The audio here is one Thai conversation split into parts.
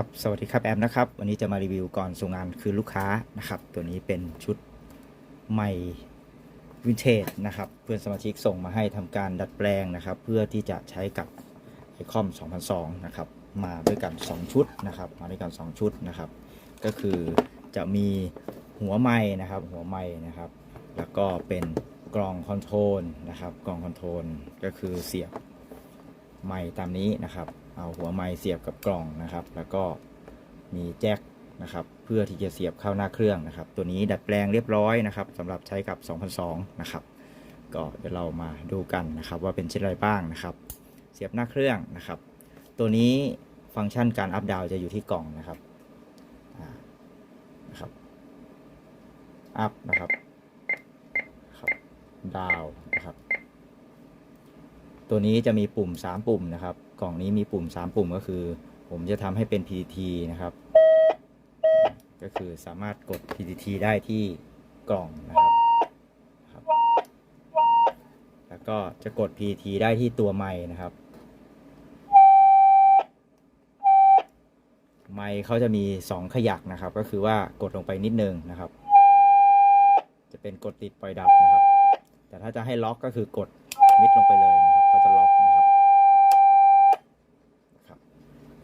ครับสวัสดีครับแอมนะครับ วันนี้จะมารีวิวก่อนส่งงานคือลูกค้านะครับ ตัวนี้เป็นชุดใหม่วินเทจนะครับ เพื่อนสมาชิกส่งมาให้ทำการดัดแปลงนะครับ เพื่อที่จะใช้กับไอคอม2002นะครับ มาด้วยกัน 2 ชุดนะครับ มาด้วยกัน 2 ชุดนะครับ ก็คือจะมีหัวไม้นะครับ หัวไม้นะครับ แล้วก็เป็นกล่องคอนโทรลนะครับ กล่องคอนโทรลก็คือเสียบไม้ตามนี้นะครับ เอาหัวไม้เสียบกับกล่องนะครับ แล้วก็มีแจ็คนะครับ เพื่อที่จะเสียบเข้าหน้าเครื่องนะครับ ตัวนี้ดัดแปลงเรียบร้อยนะครับสำหรับใช้กับ2002นะครับ ก็เดี๋ยวเรามาดูกันนะครับ ว่าเป็นเชิ้นไรบ้างนะครับ เสียบหน้าเครื่องนะครับ ตัวนี้ฟังก์ชันการอัพดาวจะอยู่ที่กล่องนะครับอ่านะครับอัพนะครับครับดาวนะครับ ตัวนี้จะมีปุ่ม 3 ปุ่มนะครับ กล่องนี้มีปุ่ม 3 ปุ่มก็คือ ผมจะทำให้เป็น PTT นะครับ ก็คือสามารถกด PTT ได้ที่กล่องนะครับครับ แล้วก็จะกด PTT ได้ที่ตัวไม้นะครับ ไมค์เขาจะมี 2 ขยักนะครับ ก็คือว่ากดลงไปนิดนึงนะครับ จะเป็นกดติดปล่อยดับนะครับ แต่ถ้าจะให้ล็อกก็คือกดมิดลงไปเลยนะครับเขาจะล็อก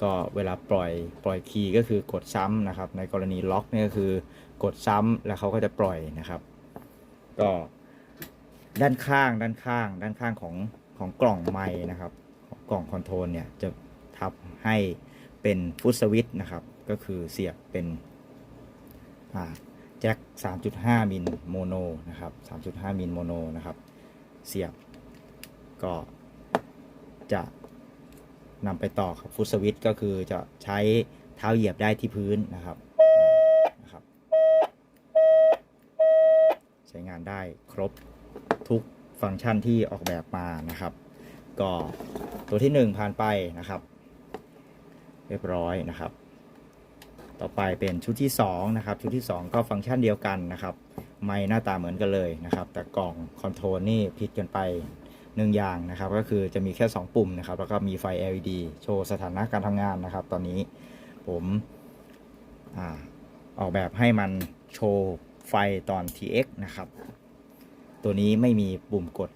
ก็เวลาปล่อยปล่อยคีย์ก็คือกดซ้ำนะครับ ในกรณีล็อกนี่ก็คือกดซ้ำแล้วเขาก็จะปล่อยนะครับ ก็ด้านข้างด้านข้าง ด้านข้างของของกล่องไม้นะครับกล่องคอนโทรลเนี่ยจะทับให้เป็นฟุตสวิตนะครับ ก็คือเสียบเป็นอ่าแจ็ค 3.5 มิลโมโนนะครับ 3.5 มิลโมโนนะครับ เสียบก็จะ นำไปต่อกับฟุตสวิตช์ก็คือจะใช้เท้าเหยียบได้ที่พื้นนะครับนะครับ ใช้งานได้ครบทุกฟังก์ชันที่ออกแบบมานะครับ ก็ตัวที่ 1 ผ่านไปนะครับ เรียบร้อยนะครับ ต่อไปเป็นชุดที่2นะครับชุดที่ 2 ก็ฟังก์ชันเดียวกันนะครับ ไม่หน้าตาเหมือนกันเลยนะครับ แต่กล่องคอนโทรลนี่ผิดกันไป หนึ่งอย่างนะครับ ก็คือจะมีแค่ 2 ปุ่มนะครับ แล้วก็มีไฟ LED โชว์สถานะการทำงานนะครับ ตอนนี้ผมอออกแบบให้มันโชว์ไฟตอน TX นะครับ ตัวนี้ไม่มีปุ่มกด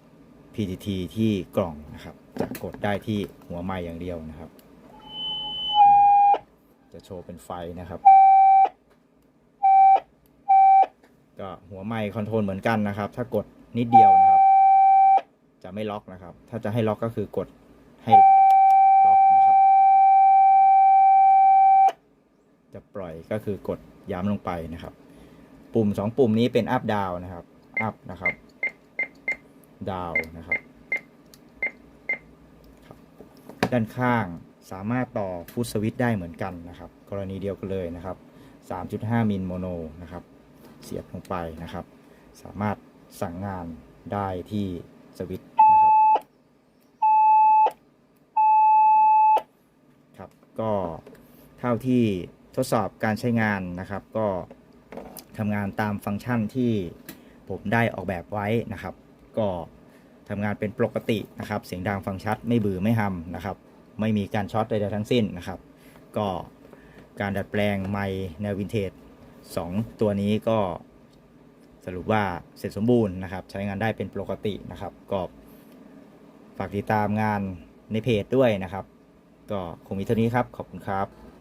PTT ที่กล่องนะครับ จะกดได้ที่หัวไม้อย่างเดียวนะครับ จะโชว์เป็นไฟนะครับ ก็หัวไมค์คอนโทรลเหมือนกันนะครับ ถ้ากดนิดเดียวนะ ไม่ล็อกนะครับ ถ้าจะให้ล็อกก็คือกดให้ล็อกนะครับ จะปล่อยก็คือกดย้ำลงไปนะครับ ปุ่ม 2 ปุ่มนี้เป็นอัพดาวนะครับ อัพนะครับ ดาวนะครับ ด้านข้างสามารถต่อฟุตสวิตได้เหมือนกันนะครับ กรณีเดียวกันเลยนะครับ 3.5 มิลโมโนนะครับ เสียบลงไปนะครับ สามารถสั่งงานได้ที่สวิตช์นะครับ ครับ ก็เท่าที่ทดสอบการใช้งานนะครับ ก็ทำงานตามฟังก์ชันที่ผมได้ออกแบบไว้นะครับ ก็ทำงานเป็นปกตินะครับ เสียงดังฟังชัดไม่บือไม่หำนะครับ ไม่มีการช็อตใดๆทั้งสิ้นนะครับ ก็การดัดแปลงไมค์แนววินเทจ2ตัวนี้ก็สรุปว่าเสร็จสมบูรณ์นะครับ ใช้งานได้เป็นปกตินะครับ ก็ฝากติดตามงานในเพจด้วยนะครับ ก็คงมีเท่านี้ครับ ขอบคุณครับ